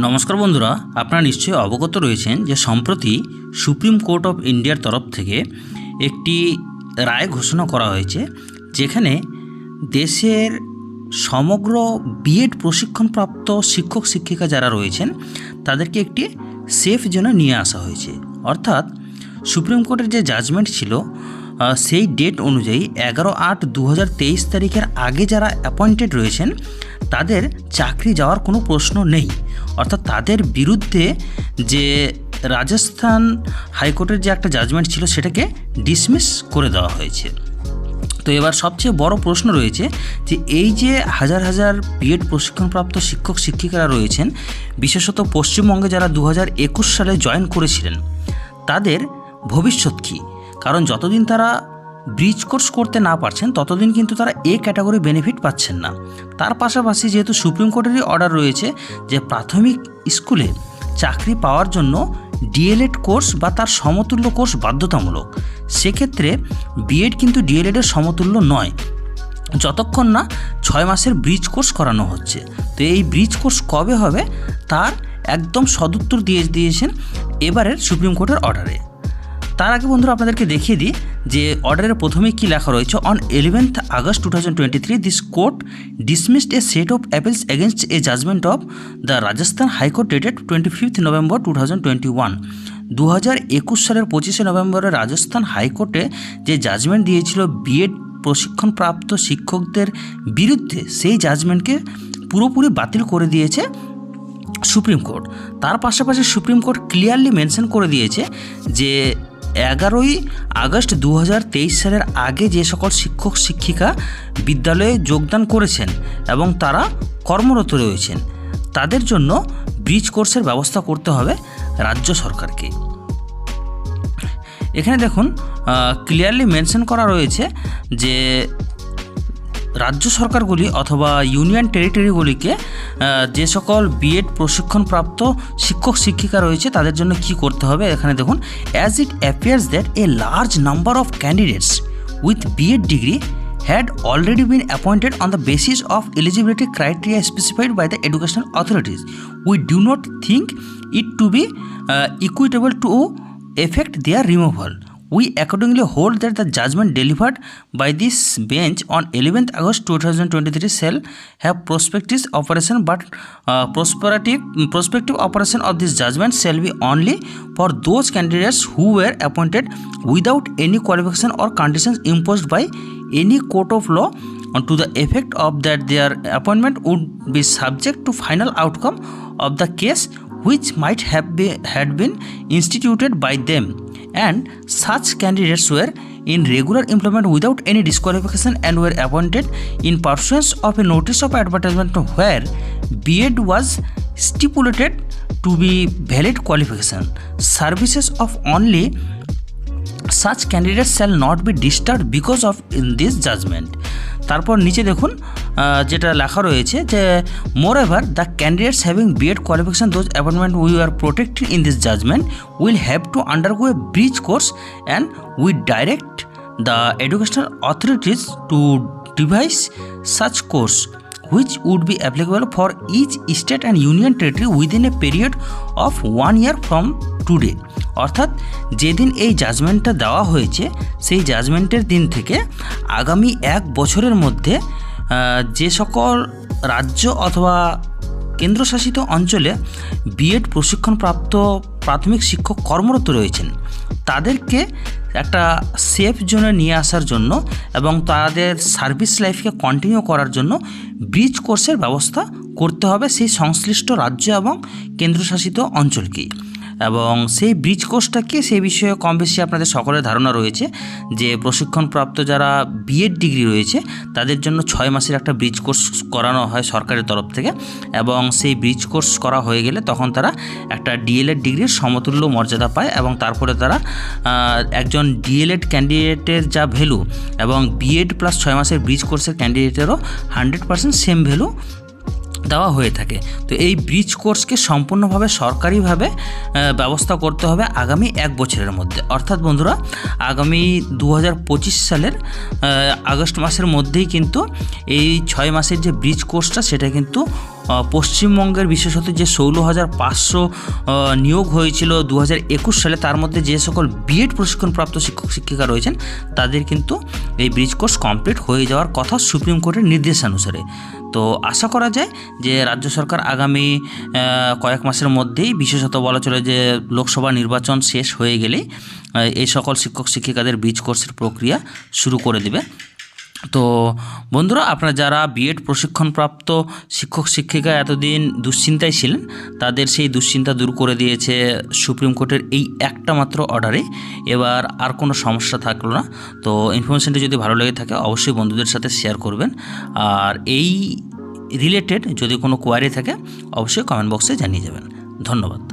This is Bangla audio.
নমস্কার বন্ধুরা, আপনারা নিশ্চয়ই অবগত রয়েছেন যে সম্প্রতি সুপ্রিম কোর্ট অফ ইন্ডিয়ার তরফ থেকে একটি রায় ঘোষণা করা হয়েছে, যেখানে দেশের সমগ্র বিএড প্রশিক্ষণপ্রাপ্ত শিক্ষক, শিক্ষিকা যারা রয়েছেন, তাদেরকে একটি সেফ জোনে নিয়ে আসা হয়েছে। অর্থাৎ সুপ্রিম কোর্টের যে জাজমেন্ট ছিল সেই ডেট অনুযায়ী এগারো আট দু তারিখের আগে যারা অ্যাপয়েন্টেড রয়েছেন, তাদের চাকরি যাওয়ার কোনো প্রশ্ন নেই। অর্থাৎ তাদের বিরুদ্ধে যে রাজস্থান হাইকোর্টের যে একটা জাজমেন্ট ছিল সেটাকে ডিসমিস করে দেওয়া হয়েছে। তো এবার সবচেয়ে বড় প্রশ্ন রয়েছে যে এই যে হাজার হাজার বিএড প্রশিক্ষণপ্রাপ্ত শিক্ষক, শিক্ষিকারা রয়েছেন, বিশেষত পশ্চিমবঙ্গে যারা দু সালে জয়েন করেছিলেন, তাদের ভবিষ্যৎ কী? কারণ যতদিন তারা ব্রিজ কোর্স করতে না পারছেন, ততদিন কিন্তু তারা এ ক্যাটাগরি বেনিফিট পাচ্ছেন না। তার পাশাপাশি যেহেতু সুপ্রিম কোর্টেরই অর্ডার রয়েছে যে প্রাথমিক স্কুলে চাকরি পাওয়ার জন্য ডিএলএড কোর্স বা তার সমতুল্য কোর্স বাধ্যতামূলক। সেক্ষেত্রে বিএড কিন্তু ডিএলএডের সমতুল্য নয়। যতক্ষণ না ছয় মাসের ব্রিজ কোর্স করানো হচ্ছে। তো এই ব্রিজ কোর্স কবে হবে? তার একদম সদুত্তর দিয়ে দিয়েছেন এবারের সুপ্রিম কোর্টের অর্ডারে তার আগে বন্ধুরা আপনাদেরকে দেখিয়ে দিই যে অর্ডারের প্রথমে কি লেখা রয়েছে। On eleventh August two thousand twenty three this court dismissed a set of appeals against a judgment of the Rajasthan high court dated twenty fifth November two thousand twenty one দু হাজার একুশ সালের পঁচিশে নভেম্বরে রাজস্থান হাইকোর্টে যে জাজমেন্ট দিয়েছিল বিএড প্রশিক্ষণপ্রাপ্ত শিক্ষকদের বিরুদ্ধে, সেই জাজমেন্টকে পুরোপুরি বাতিল করে দিয়েছে সুপ্রিম কোর্ট তার পাশাপাশি সুপ্রিম কোর্ট ক্লিয়ারলি মেনশন করে দিয়েছে যে এগারোই আগস্ট দু হাজার তেইশ সালের আগে যে সকল শিক্ষক, শিক্ষিকা বিদ্যালয়ে যোগদান করেছেন এবং তারা কর্মরত রয়েছেন, তাদের জন্য ব্রিজ কোর্সের ব্যবস্থা করতে হবে রাজ্য সরকারকে। এখানে দেখুন ক্লিয়ারলি মেনশন করা রয়েছে যে রাজ্য সরকারগুলি অথবা ইউনিয়ন টেরিটরিগুলিকে যে সকল বিএড প্রশিক্ষণপ্রাপ্ত শিক্ষক, শিক্ষিকা রয়েছে, তাদের জন্য কি করতে হবে? এখানে দেখুন as it appears that a large number of candidates with BEd degree had already been appointed on the basis of eligibility criteria specified by the educational authorities we do not think it to be equitable to effect their removal We accordingly hold that the judgment delivered by this bench on 11th August 2023 shall have prospective operation but uh, prospective, prospective operation of this judgment shall be only for those candidates who were appointed without any qualification or conditions imposed by any court of law to the effect of that their appointment would be subject to final outcome of the case which might have been, had been instituted by them and such candidates were in regular employment without any disqualification and were appointed in pursuance of a notice of advertisement where B.Ed was stipulated to be valid qualification services of only such candidates shall not be disturbed because of in this judgment তারপর নিচে দেখুন যেটা লেখা রয়েছে যে moreover the candidates having BEd qualification those appointment we are protected in this judgment will have to undergo a bridge course and we direct the educational authorities to devise such course which would be applicable for each state and union territory within a period of one year from today. অর্থাৎ, যেদিন এই জাজমেন্টটা দেওয়া হয়েছে, সেই জাজমেন্টের দিন থেকে আগামী এক বছরের মধ্যে যে সকল রাজ্য অথবা কেন্দ্রশাসিত অঞ্চলে বিএড প্রশিক্ষণপ্রাপ্ত প্রাথমিক শিক্ষক কর্মরত রয়েছেন, তাদেরকে একটা সেফ জোনে নিয়ে আসার জন্য এবং তাদের সার্ভিস লাইফকে কন্টিনিউ করার জন্য ব্রিজ কোর্সের ব্যবস্থা করতে হবে সেই সংশ্লিষ্ট রাজ্য এবং কেন্দ্রশাসিত অঞ্চলকেই। এবং সেই ব্রিজ কোর্সটা কোর্সটাকে সেই বিষয়ে কম বেশি আপনাদের সকলের ধারণা রয়েছে, যে প্রশিক্ষণপ্রাপ্ত যারা বিএড ডিগ্রি রয়েছে, তাদের জন্য ছয় মাসের একটা ব্রিজ কোর্স করানো হয় সরকারের তরফ থেকে এবং সেই ব্রিজ কোর্স করা হয়ে গেলে তখন তারা একটা ডিএলএড ডিগ্রির সমতুল্য মর্যাদা পায় এবং তারপরে তারা একজন ডিএলএড ক্যান্ডিডেটের যা ভ্যালু এবং বিএড প্লাস ছয় মাসের ব্রিজ কোর্সের ক্যান্ডিডেটেরও হান্ড্রেড পার্সেন্ট সেম ভ্যালু দেওয়া হয়ে থাকে। তো এই ব্রিজ কোর্সকে সম্পূর্ণভাবে সরকারিভাবে ব্যবস্থা করতে হবে আগামী এক বছরের মধ্যে। অর্থাৎ বন্ধুরা, আগামী দু হাজার পঁচিশ সালের আগস্ট মাসের মধ্যেই কিন্তু এই ছয় মাসের যে ব্রিজ কোর্সটা সেটা কিন্তু পশ্চিমবঙ্গের বিশেষত যে ষোলো হাজার পাঁচশো নিয়োগ হয়েছিল দু হাজার একুশ সালে, তার মধ্যে যে সকল বিএড প্রশিক্ষণপ্রাপ্ত শিক্ষক, শিক্ষিকা রয়েছেন, তাদের কিন্তু এই ব্রিজ কোর্স কমপ্লিট হয়ে যাওয়ার কথা সুপ্রিম কোর্টের নির্দেশানুসারে। তো আশা করা যায় যে রাজ্য সরকার আগামী কয়েক মাসের মধ্যেই বিশেষত বলা চলে যে লোকসভা নির্বাচন শেষ হয়ে গেলেই এই সকল শিক্ষক, শিক্ষিকাদের ব্রিজ কোর্সের প্রক্রিয়া শুরু করে দেবে। তো বন্ধুরা, আপনারা যারা বিএড প্রশিক্ষণপ্রাপ্ত শিক্ষক, শিক্ষিকা এতদিন দুশ্চিন্তায় ছিলেন, তাদের সেই দুশ্চিন্তা দূর করে দিয়েছে সুপ্রিম কোর্টের এই একটা মাত্র অর্ডারে এবার আর কোনো সমস্যা থাকল না। তো ইনফরমেশনটি যদি ভালো লেগে থাকে, অবশ্যই বন্ধুদের সাথে শেয়ার করবেন। আর এই রিলেটেড যদি কোনো কোয়ারি থাকে, অবশ্যই কমেন্ট বক্সে জানিয়ে যাবেন। ধন্যবাদ।